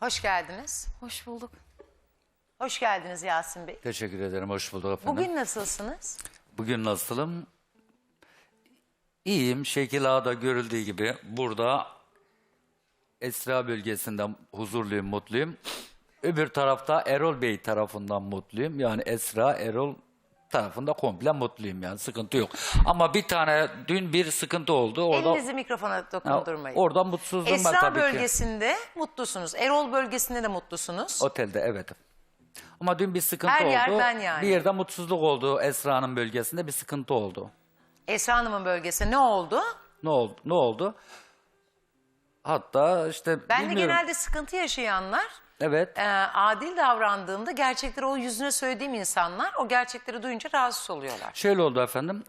Hoş geldiniz. Hoş bulduk. Hoş geldiniz Yasin Bey. Teşekkür ederim. Hoş bulduk efendim. Bugün nasılsınız? Bugün nasılım? İyiyim. Şekil Ağa'da görüldüğü gibi burada Esra bölgesinden huzurluyum, mutluyum. Öbür tarafta Erol Bey tarafından mutluyum. Yani Esra, Erol tarafında komple mutluyum yani sıkıntı yok. Ama bir tane dün bir sıkıntı oldu. Orada Elinizi mikrofona dokundurmayın. orada mutsuzluğum var Esra tabii ki. bölgesinde mutlusunuz. Erol bölgesinde de mutlusunuz. Otelde evet. Ama dün bir sıkıntı Her oldu. yerden yani. Bir yerde mutsuzluk oldu Esra'nın bölgesinde bir sıkıntı oldu. Esra Hanım'ın bölgesinde ne oldu? Ne oldu? Ne oldu? Hatta işte Ben de bilmiyorum. genelde sıkıntı yaşayanlar Evet. e, adil davrandığımda gerçekleri o yüzüne söylediğim insanlar o gerçekleri duyunca rahatsız oluyorlar. Şöyle oldu efendim.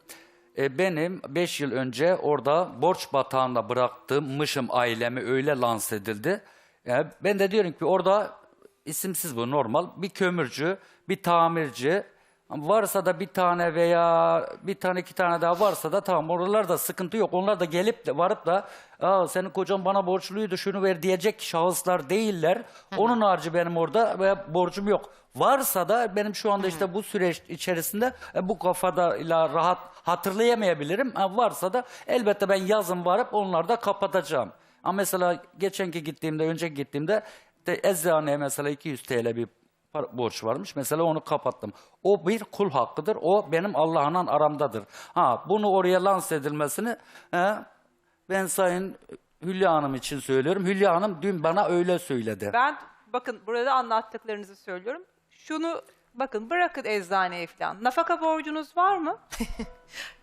E, benim 5 yıl önce orada borç batağında bıraktığımmışım ailemi öyle lanse edildi. Yani ben de diyorum ki orada isimsiz bu normal bir kömürcü, bir tamirci varsa da bir tane veya bir tane iki tane daha varsa da tamam oralarda sıkıntı yok. Onlar da gelip de varıp da Aa, senin kocan bana borçluydu şunu ver diyecek şahıslar değiller. Onun harici benim orada ve borcum yok. Varsa da benim şu anda işte bu süreç içerisinde e, bu kafada ile rahat hatırlayamayabilirim. Ha, varsa da elbette ben yazın varıp onları da kapatacağım. Ama mesela geçenki gittiğimde, önceki gittiğimde de eczaneye mesela 200 TL bir borç varmış. Mesela onu kapattım. O bir kul hakkıdır. O benim Allah'la aramdadır. Ha bunu oraya lanse edilmesini he, ben Sayın Hülya Hanım için söylüyorum. Hülya Hanım dün bana öyle söyledi. Ben bakın burada anlattıklarınızı söylüyorum. Şunu bakın bırakın eczaneye falan. Nafaka borcunuz var mı?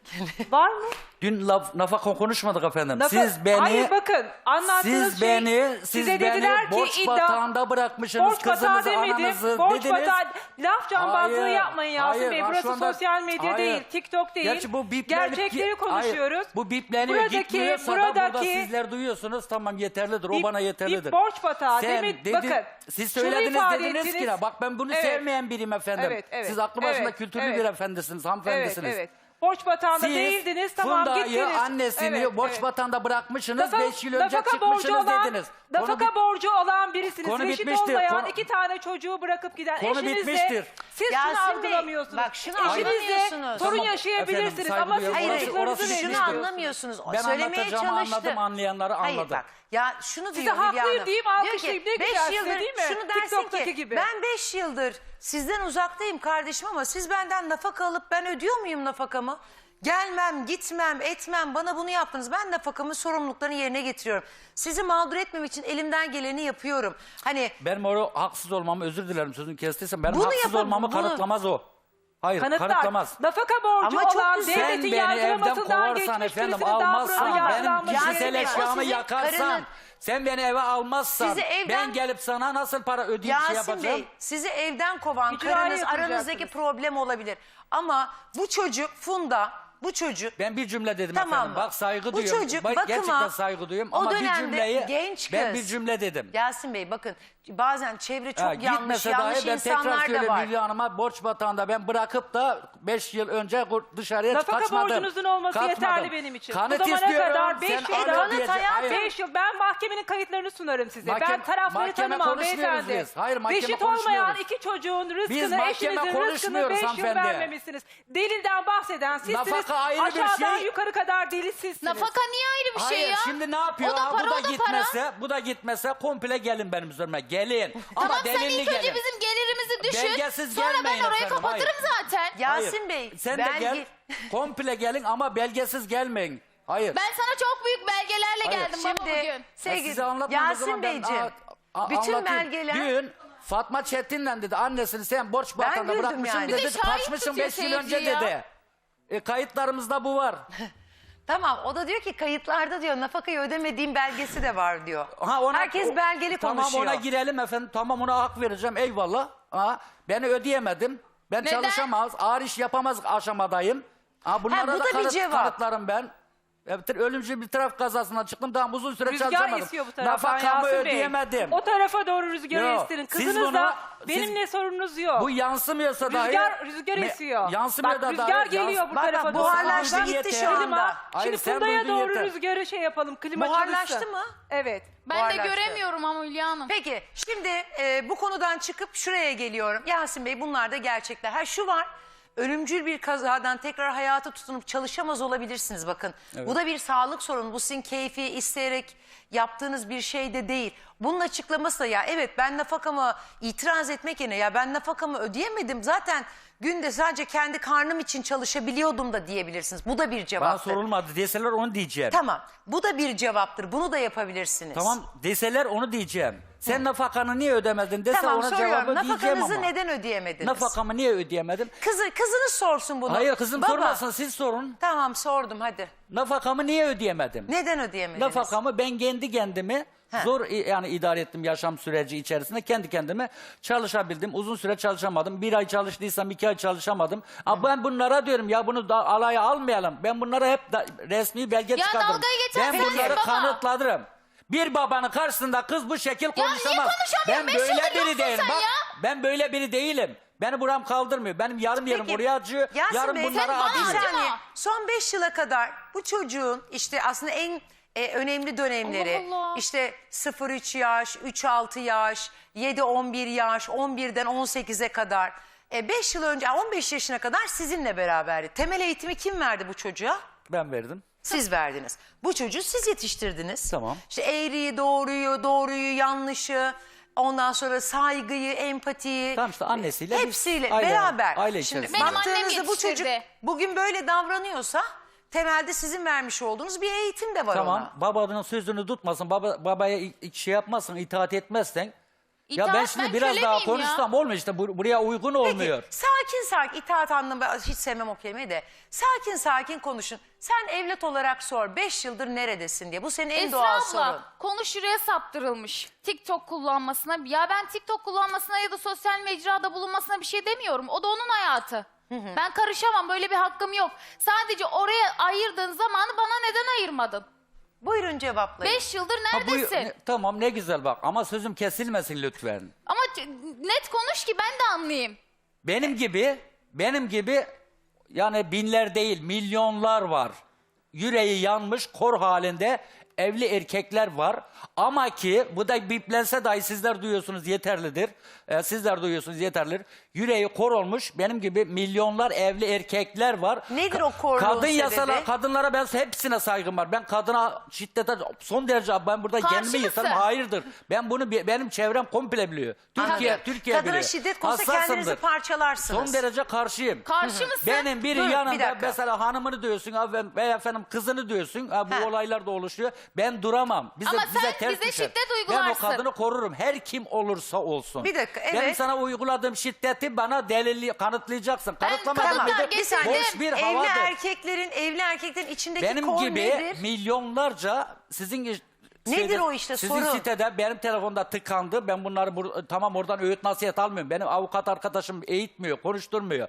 var mı? Dün laf, nafaka konuşmadık efendim. Nafa- siz beni Hayır bakın anlattığınız siz şey beni siz size beni dediler ki borç iddia- batağında bırakmışsınız Borç batağı kızınızı demedim. ananızı Borç dediniz. batağı. Laf cambazlığı Hayır, yapmayın Yasin hayır. Bey. Ha, şu Burası anda- sosyal medya hayır. değil, TikTok değil. Gerçi bu biplenip Gerçekleri ki- konuşuyoruz. Hayır, bu bipleniyor Buradaki- gitmiyorsa da burada buradaki- sizler duyuyorsunuz tamam yeterlidir o Bir- bana yeterlidir. borç batağı dedin- bakın, Siz şunu söylediniz ifade dediniz ki ettiniz. bak ben bunu Evet. sevmeyen biriyim efendim. Evet, evet, Siz aklı başında evet, kültürlü evet. bir efendisiniz Evet, hanımefendisiniz. evet. Borç batağında Siz değildiniz. Tamam Funda'yı gittiniz. annesini Evet, borç evet. batağında bırakmışsınız. Nafaka- 5 yıl önce nafaka borcu çıkmışsınız olan, dediniz. Konu Nafaka bit- borcu olan birisiniz. Konu Reşit bitmiştir. olmayan Konu- iki tane çocuğu bırakıp giden Konu eşinizle bitmiştir. siz Yasin şunu Bey, algılamıyorsunuz. bak şunu Eşinizle anlamıyorsunuz. sorun Tamam, yaşayabilirsiniz efendim, saygı ama siz duyuyorum. Hayır, Orası- çocuklarınızı şunu bitmiştir. anlamıyorsunuz. Ben Söylemeye anlatacağımı çalıştı. anladım, anlayanları Hayır anladı. bak ya şunu Size diyor Hülya haklıyım Hanım. deyip Diyor ki, alkışlayayım, ne beş güzel size yıldır değil mi? Şunu dersin TikTok'taki ki gibi. ben 5 yıldır sizden uzaktayım kardeşim ama siz benden nafaka alıp ben ödüyor muyum nafakamı? Gelmem, gitmem, etmem, bana bunu yaptınız. Ben nafakamı, sorumluluklarını yerine getiriyorum. Sizi mağdur etmem için elimden geleni yapıyorum. Hani Benim o haksız olmamı özür dilerim sözünü kestiysem benim Bunu haksız yapın, olmamı bunu- kanıtlamaz o. Hayır Kanıtlar. kanıtlamaz. Nafaka borcu Ama çok olan güzel. Sen devletin beni evden kovarsan geçmiş efendim birisinin almazsan benim yargılanması. Yani kişisel eşyamı sizin yakarsan karının- sen beni eve almazsan Sizi evden- ben gelip sana nasıl para ödeyip şey Yasin yapacağım? Bey sizi evden kovan İcraya karınız aranızdaki problem olabilir. Ama bu çocuk Funda bu çocuk Ben bir cümle dedim Tamam efendim. mı? Bak saygı Bu duyuyorum. çocuk Bak, bakıma gerçekten saygı duyuyorum o ama bir dönemde cümleyi genç ben kız. bir cümle dedim. Yasin Bey bakın bazen çevre çok Ha, yanlış gitmese yanlış dahi ben tekrar insanlar da söyleyeyim var. Hülya Hanım'a borç batağında ben bırakıp da 5 yıl önce dışarıya Nafaka kaçmadım. borcunuzun olması Kaçmadım. yeterli benim için. Kanıt Bu zamana istiyorum. kadar beş Sen yıl- anlat Kanıt diyeceksin. hayatım. Hayır. 5 yıl ben mahkemenin kayıtlarını sunarım size. ben Mahkeme- tarafları mahkeme tanımam konuşmuyoruz beyefendi. biz. Hayır, mahkeme Reşit olmayan konuşmuyoruz. iki çocuğun rızkını, mahkeme eşinizin rızkını konuşmuyoruz 5 yıl hanımefendi. vermemişsiniz. Delilden bahseden sizsiniz. Nafaka ayrı bir Aşağıdan şey. yukarı kadar deli sizsiniz. Nafaka niye ayrı bir şey Hayır ya? şimdi ne yapıyor? O da Ha, para, bu da o da para. gitmese, bu da gitmese komple gelin benim üzerime. Gelin. Ama Tamam sen delilli ilk önce gelin. bizim gelirimizi düşün. Belgesiz Sonra ben gelmeyin orayı efendim, kapatırım hayır. zaten. Yasin Hayır. Bey Sen ben de gel. gi- komple gelin ama belgesiz gelmeyin. Hayır. Ben sana çok büyük belgelerle Hayır. geldim baba Şimdi bugün. Ben sevgili size anlatmadığım Yasin zaman ben- Beyciğim a- a- bütün anlatayım. belgeler Dün Fatma Çetin'le dedi annesini sen borç Ben güldüm bırakmışsın yani. Bir de dedi. şahit Kaçmışsın tutuyor 5 yıl önce ya. dedi. E, kayıtlarımızda bu var. tamam o da diyor ki kayıtlarda diyor nafakayı ödemediğim belgesi de var diyor. Ha, ona- Herkes o- belgeli konuşuyor. Tamam ona girelim efendim. Tamam ona hak vereceğim. Eyvallah. Ha, beni ödeyemedim. Ben Neden? çalışamaz. Ağır iş yapamaz aşamadayım. Ha, bunlara Ha, bu da, da bir kanıt, cevap. kanıtlarım ben. Evet, ölümcül bir trafik kazasından çıktım. Daha uzun süre Rüzgar çalışamadım. esiyor bu taraftan Nafakamı Yasin Bey. ödeyemedim. O tarafa doğru rüzgarı Yok, estirin. siz Kızınızla bunu- benimle siz- sorununuz yok. Bu yansımıyorsa dahi... Rüzgar, rüzgar Me- esiyor. Yansımıyor Bak da rüzgar dahi- geliyor yans- bu Bak, tarafa doğru. buharlaştı Sen gitti şu anda. Hayır, Şimdi sen Funda'ya duydun doğru yeter. rüzgarı şey yapalım. Klima Buharlaştı çalışsın. mı? Evet. Ben de Buharlaştı. göremiyorum ama Hülya Hanım. Peki şimdi e, bu konudan çıkıp şuraya geliyorum. Yasin Bey bunlar da gerçekler. Ha şu var. Ölümcül bir kazadan tekrar hayata tutunup çalışamaz olabilirsiniz bakın. Bu da bir sağlık sorunu. Bu sizin keyfi isteyerek yaptığınız bir şey de değil. Bunun açıklaması da ya evet ben nafakamı itiraz etmek yerine ya ben nafakamı ödeyemedim. Zaten günde sadece kendi karnım için çalışabiliyordum da diyebilirsiniz. Bu da bir Bana cevaptır. sorulmadı deseler onu diyeceğim. Tamam bu da bir cevaptır. Bunu da yapabilirsiniz. Tamam deseler onu diyeceğim. Sen nafakanı niye ödemedin dese Tamam ona soruyorum. cevabı diyeceğim Nafakanızı ama. neden ödeyemediniz? Nafakamı niye ödeyemedim? Kızı, kızınız sorsun bunu. Hayır kızım Baba, sormasın siz sorun. Tamam sordum hadi. Nafakamı niye ödeyemedim? Neden ödeyemediniz? Nafakamı ben kendi kendimi He. zor i- yani idare ettim yaşam süreci içerisinde. Kendi kendime çalışabildim. Uzun süre çalışamadım. Bir ay çalıştıysam iki ay çalışamadım. Ama ben bunlara diyorum ya bunu da alaya almayalım. Ben bunlara hep da, resmi belge Ya çıkardım. dalga geçen Ben sensin bunları baba. kanıtlarım. Bir babanın karşısında kız bu şekil niye konuşamaz. konuşamıyorum? Ben Beş böyle yıldır biri yoksun değilim. sen Bak ya. ben böyle biri değilim. Beni buram kaldırmıyor. Benim yarım yerim Peki, oraya acıyor. Yasin Bey, bunlara sen bana acıyor. acıma. saniye. Son 5 yıla kadar bu çocuğun işte aslında en e, önemli dönemleri Allah Allah. işte 0-3 yaş, 3-6 yaş, 7-11 yaş, 11'den 18'e kadar 5 yıl önce 15 yaşına kadar sizinle beraberdi. Temel eğitimi kim verdi bu çocuğa? Ben verdim. Siz verdiniz. Bu çocuğu siz yetiştirdiniz. Tamam. İşte eğriyi, doğruyu, doğruyu, yanlışı, ondan sonra saygıyı, empatiyi. Tamam işte annesiyle biz Hepsiyle aile- beraber. aile Şimdi içerisinde. Benim annem baktığınızda bu çocuk yetiştirdi. bugün böyle davranıyorsa temelde sizin vermiş olduğunuz bir eğitim de var Tamam ona. babanın sözünü tutmasın. Baba, babaya i- şey yapmasın, itaat etmezsen. ya İtaat, ben şimdi ben biraz köle daha miyim ya? konuşsam olmuyor işte bu- buraya uygun olmuyor. Peki sakin sakin itaat anlamı ben hiç sevmem o kelimeyi de. Sakin sakin konuşun. Sen evlat olarak sor 5 yıldır neredesin diye. Bu senin en Esra doğal abla sorun. konu şuraya saptırılmış. TikTok kullanmasına. Ya ben TikTok kullanmasına ya da sosyal mecrada bulunmasına bir şey demiyorum. O da onun hayatı. Ben karışamam böyle bir hakkım yok. Sadece oraya ayırdığın zamanı bana neden ayırmadın? Buyurun cevaplayın. Beş yıldır Ha, bu- neredesin? ne- tamam ne güzel bak ama sözüm kesilmesin lütfen. Ama c- net konuş ki ben de anlayayım. Benim gibi, benim gibi yani binler değil milyonlar var. Yüreği yanmış kor halinde evli erkekler var. Ama ki bu da biplense dahi sizler duyuyorsunuz yeterlidir. Ee, sizler duyuyorsunuz yeterlidir. Yüreği kor olmuş benim gibi milyonlar evli erkekler var. Nedir o korluğun Kadın sebebi? yasalar, kadınlara ben hepsine saygım var. Ben kadına şiddete son derece ben burada Karşı kendimi mısın? Hayırdır. Ben bunu bi- benim çevrem komple biliyor. Türkiye, Anladım. Türkiye Kadına biliyor. şiddet konusunda kendinizi parçalarsınız. Son derece karşıyım. Karşı mısın? Benim biri Dur, bir yanında dakika. mesela hanımını diyorsun veya efendim kızını diyorsun. Ha, bu Ha. olaylar da oluşuyor. Ben duramam. Bize, Ama bize sen ters bize düşer. şiddet Ben o uygularsın. kadını korurum. Her kim olursa olsun. Bir dakika, Benim evet. sana uyguladığım şiddeti bana delilli kanıtlayacaksın. Ben Kanıtlamadın kadınlar bir saniye. Boş bir evli havadır. erkeklerin evli erkeklerin içindeki Benim kor gibi nedir? milyonlarca sizin iş- Nedir o işte sizin soru? sitede benim telefonda tıkandı. Ben bunları bur- tamam oradan öğüt nasihat almıyorum. Benim avukat arkadaşım eğitmiyor, konuşturmuyor.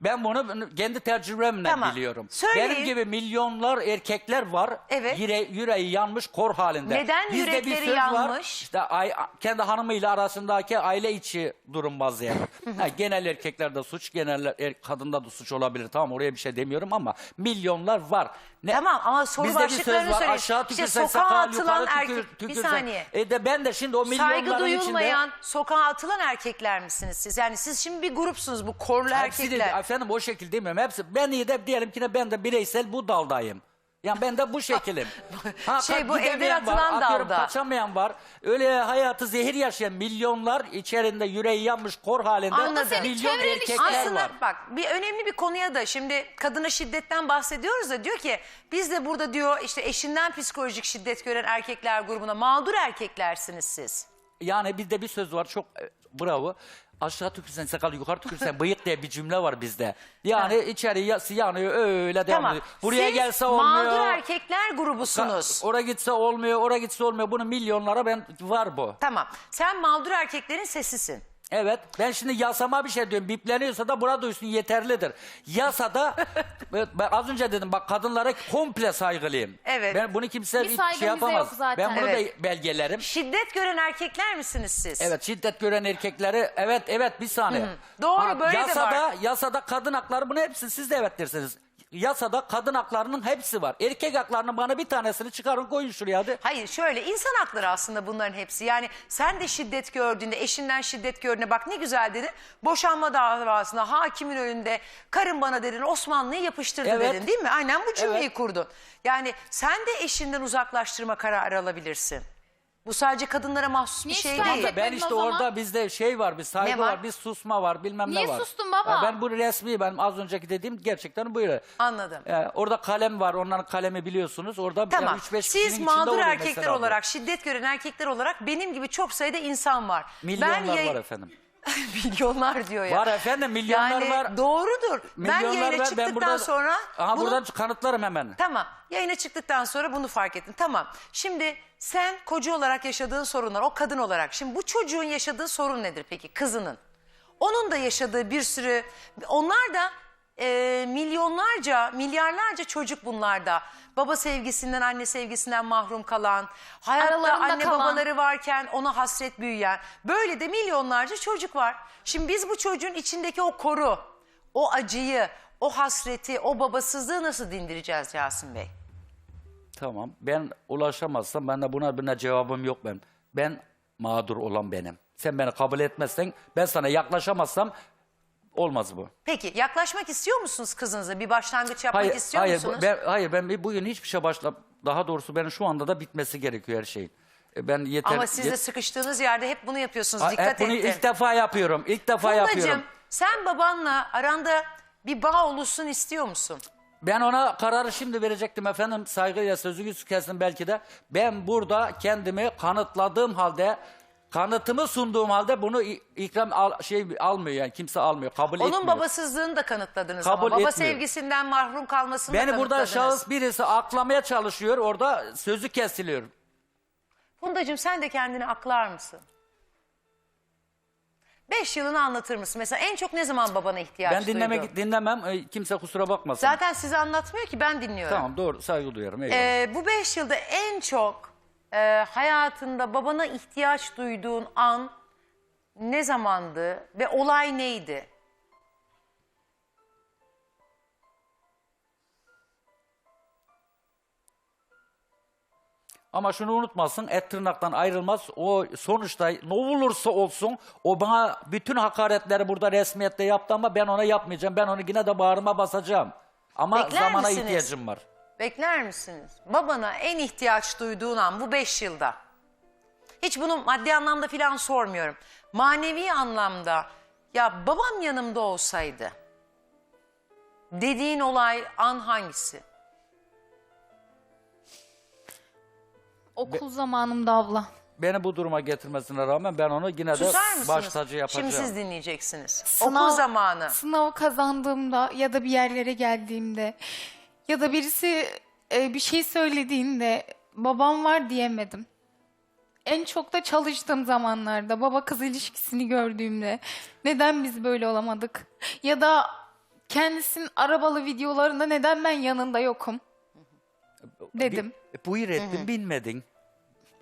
Ben bunu kendi tecrübemle Tamam. biliyorum. Söyleyin. Benim gibi milyonlar erkekler var. Evet. Yüre- yüreği yanmış kor halinde. Neden Bizde bir yürekleri söz var, yanmış? işte ay- kendi hanımıyla arasındaki aile içi durum vaziyeti. ha, genel erkeklerde suç, genel er, kadında da suç olabilir. Tamam oraya bir şey demiyorum ama milyonlar var. Ne, Tamam ama soru Bizde bir başlıklarını var söyleyin. aşağı İşte tükürsen sokağa sakal atılan yukarı erkek- tükür, bir tükürsen. saniye. E de ben de şimdi o Saygı milyonların duyulmayan, içinde sokağa atılan erkekler misiniz siz? Yani siz şimdi bir grupsunuz bu korlu hepsi de, erkekler. Efendim o şekilde demiyorum. Hepsi ben iyi de diyelim ki de ben de bireysel bu daldayım. Yani ben de bu şekilim. Ha, Şey, bu evden gidemeyen var, atılan atıyorum dalda. Kaçamayan var. Öyle hayatı zehir yaşayan milyonlar içerisinde yüreği yanmış kor halinde Anladım. milyon çevren işte. erkekler Aslında var. bak bir önemli bir konuya da şimdi kadına şiddetten bahsediyoruz da diyor ki biz de burada diyor işte eşinden psikolojik şiddet gören erkekler grubuna mağdur erkeklersiniz siz. Yani bizde bir söz var çok e, bravo. Aşağı tükürsen sakal yukarı tükürsen bıyık diye bir cümle var bizde. Yani içeri ya- yanıyor öyle devam Tamam. ediyor. Buraya Siz gelse olmuyor. mağdur erkekler grubusunuz. Oraya gitse olmuyor, oraya gitse olmuyor. Bunu milyonlara ben var bu. Tamam. Sen mağdur erkeklerin sesisin. Evet. Ben şimdi yasama bir şey diyorum. Bipleniyorsa da buna duysun yeterlidir. Yasada ben ben az önce dedim bak kadınlara komple saygılıyım. Evet. Ben bunu kimse Bir bir saygımız şey da yapamaz. yok zaten. Ben bunu Evet. da belgelerim. Şiddet gören erkekler misiniz siz? Evet şiddet gören erkekleri evet evet bir saniye. Doğru, böyle de yasada, var. Yasada kadın hakları bunu hepsi siz de evet dersiniz. Yasada kadın haklarının hepsi var. Erkek haklarının bana bir tanesini çıkarın koyun şuraya hadi. Hayır şöyle insan hakları aslında bunların hepsi. Yani sen de şiddet gördüğünde, eşinden şiddet gördüğünde bak ne güzel dedin. Boşanma davasında hakimin önünde karın bana dedin Osmanlı'yı yapıştırdı Evet. dedin değil mi? Aynen bu cümleyi Evet. kurdun. Yani sen de eşinden uzaklaştırma kararı alabilirsin. Bu sadece kadınlara mahsus bir Niye şey şikayet değil. etmedin Ben işte o zaman? orada bizde şey var, bir saygı Ne var? var? bir susma var, bilmem Niye ne var. sustun baba? Ya ben bu resmi, ben az önceki dediğim gerçekten buyur. Anladım. Ee, orada kalem var, onların kalemi biliyorsunuz. Orada Tamam. 3-5 Siz kişinin içinde mağdur oluyor erkekler mesela bu. olarak, şiddet gören erkekler olarak benim gibi çok sayıda insan var. Milyonlar yayın- var efendim. milyonlar diyor ya. Var efendim, milyonlar yani var. doğrudur. ben Milyonlar yayına var. çıktıktan Ben burada, sonra Aha bunu... buradan kanıtlarım hemen. Tamam. Yayına çıktıktan sonra bunu fark ettim. Tamam. Şimdi sen koca olarak yaşadığın sorunlar, o kadın olarak. Şimdi bu çocuğun yaşadığı sorun nedir peki? Kızının. Onun da yaşadığı bir sürü... Onlar da e, milyonlarca, milyarlarca çocuk bunlarda. Baba sevgisinden, anne sevgisinden mahrum kalan, hayatta Aralarında anne kalan. babaları varken ona hasret büyüyen. Böyle de milyonlarca çocuk var. Şimdi biz bu çocuğun içindeki o koru, o acıyı, o hasreti, o babasızlığı nasıl dindireceğiz Yasin Bey? Tamam. Ben ulaşamazsam ben de buna buna cevabım yok ben. Ben mağdur olan benim. Sen beni kabul etmezsen ben sana yaklaşamazsam olmaz bu. Peki yaklaşmak istiyor musunuz kızınıza? Bir başlangıç yapmak Hayır, istiyor hayır, musunuz? ben, hayır ben bugün hiçbir şey başla daha doğrusu benim şu anda da bitmesi gerekiyor her şeyin. E, Ben yeter Ama siz de yet- sıkıştığınız yerde hep bunu yapıyorsunuz. Ha, Dikkat bunu ettim. ilk defa yapıyorum. İlk defa yapıyorum. Fundacığım sen babanla aranda bir bağ oluşsun istiyor musun? Ben ona kararı şimdi verecektim efendim. Saygıyla sözünüzü kesin belki de. Ben burada kendimi kanıtladığım halde kanıtımı sunduğum halde bunu i- ikram al- şey almıyor yani kimse almıyor kabul Onun etmiyor. babasızlığını da kanıtladınız Kabul ama baba etmiyor. sevgisinden mahrum kalmasını da Beni burada kanıtladınız. şahıs birisi aklamaya çalışıyor orada sözü kesiliyor. Fundacığım sen de kendini aklar mısın? Beş yılını anlatır mısın? Mesela en çok ne zaman babana ihtiyaç Ben dinlemek duydun? dinlemem e, kimse kusura bakmasın. Zaten size anlatmıyor ki ben dinliyorum. Tamam doğru saygı duyarım. eyvallah. Ee, bu beş yılda en çok e, hayatında babana ihtiyaç duyduğun an ne zamandı ve olay neydi? Ama şunu unutmasın et tırnaktan ayrılmaz. O sonuçta ne olursa olsun o bana bütün hakaretleri burada resmiyette yaptı ama ben ona yapmayacağım. Ben onu yine de bağrıma basacağım. Ama Bekler zamana misiniz? ihtiyacım var. Bekler misiniz? Babana en ihtiyaç duyduğun an bu beş yılda. Hiç bunu maddi anlamda filan sormuyorum. Manevi anlamda ya babam yanımda olsaydı dediğin olay an hangisi? Okul zamanımda abla. Beni bu duruma getirmesine rağmen ben onu yine de Susar mısınız? baş tacı yapacağım. Şimdi siz dinleyeceksiniz. Sınav- Okul zamanı. Sınavı kazandığımda ya da bir yerlere geldiğimde ya da birisi e, bir şey söylediğinde babam var diyemedim. En çok da çalıştığım zamanlarda baba kız ilişkisini gördüğümde neden biz böyle olamadık? Ya da kendisinin arabalı videolarında neden ben yanında yokum? Dedim. Bi- buyur ettin binmedin.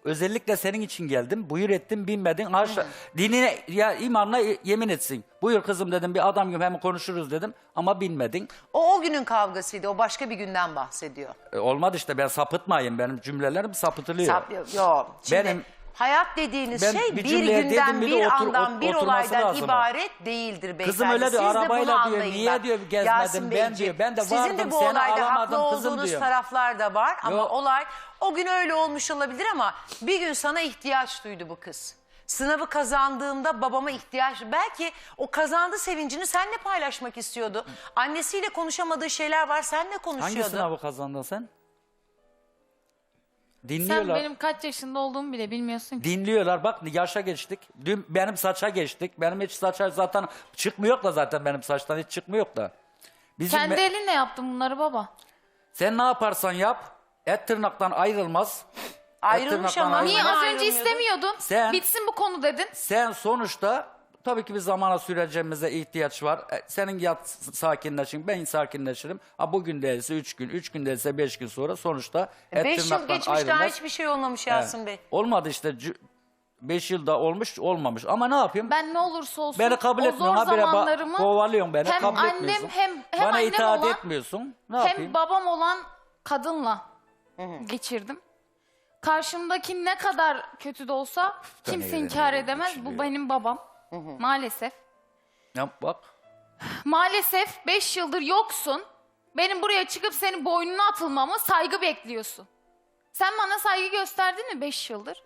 Özellikle senin için geldim. Buyur ettin binmedin. Haşa, dinine ya imanla yemin etsin. Buyur kızım dedim bir adam gibi hem konuşuruz dedim ama binmedin. O o günün kavgasıydı. O başka bir günden bahsediyor. E, olmadı işte ben sapıtmayayım. Benim cümlelerim sapıtılıyor. Sap, yok. Şimdi Benim- hayat dediğiniz Ben şey bir bir, cümleye günden, dedim, bir bir, de otur- andan, ot- bir oturması olaydan lazım ibaret değildir beyefendi. Kızım öyle diyor, Siz de arabayla diyor, anlayın niye bak. diyor gezmedin, Yasin ben Beyciğim, diyor, ben de Sizin vardım, de bu seni olayda alamadım haklı kızım olduğunuz diyor. taraflar da var ama Yok. olay o gün öyle olmuş olabilir ama bir gün sana ihtiyaç duydu bu kız. Sınavı kazandığımda babama ihtiyaç belki o kazandı sevincini seninle paylaşmak istiyordu. Annesiyle konuşamadığı şeyler var seninle konuşuyordu. Hangi sınavı kazandın sen? Sen Dinliyorlar. benim kaç yaşında olduğumu bile bilmiyorsun ki. Dinliyorlar bak yaşa geçtik. Dün benim saça geçtik. Benim hiç saça zaten çıkmıyor da zaten benim saçtan hiç çıkmıyor da. Bizim Kendi me- elinle yaptın bunları baba. Sen ne yaparsan yap et tırnaktan ayrılmaz. Et Ayrılmış tırnaktan ama ayrılmaz. Niye az önce ayrılmıyordun? istemiyordun? Sen- Bitsin bu konu dedin. Sen sonuçta Tabii ki bir zamana sürecimize ihtiyaç var. E, senin yat sakinleşin, ben sakinleşirim. Ha, bugün değilse üç gün, üç gün değilse beş gün sonra sonuçta et 5 yıl tırnaktan geçmiş daha ayrılmaz. hiçbir şey olmamış Yasin Bey. Olmadı işte. cü- Beş yılda olmuş, olmamış. Ama ne yapayım? Ben ne olursa olsun Beni kabul o etmiyorsun. zor Habire ba- zamanlarımı kovalıyorsun beni. hem kabul annem etmiyorsun. hem, hem Bana annem itaat olan etmiyorsun. Ne hem yapayım? babam olan kadınla geçirdim. Karşımdaki ne kadar kötü de olsa kimse inkar edemez. Bu benim babam. Maalesef. Ya bak. Maalesef 5 yıldır yoksun. Benim buraya çıkıp senin boynuna atılmamı saygı bekliyorsun. Sen bana saygı gösterdin mi 5 yıldır?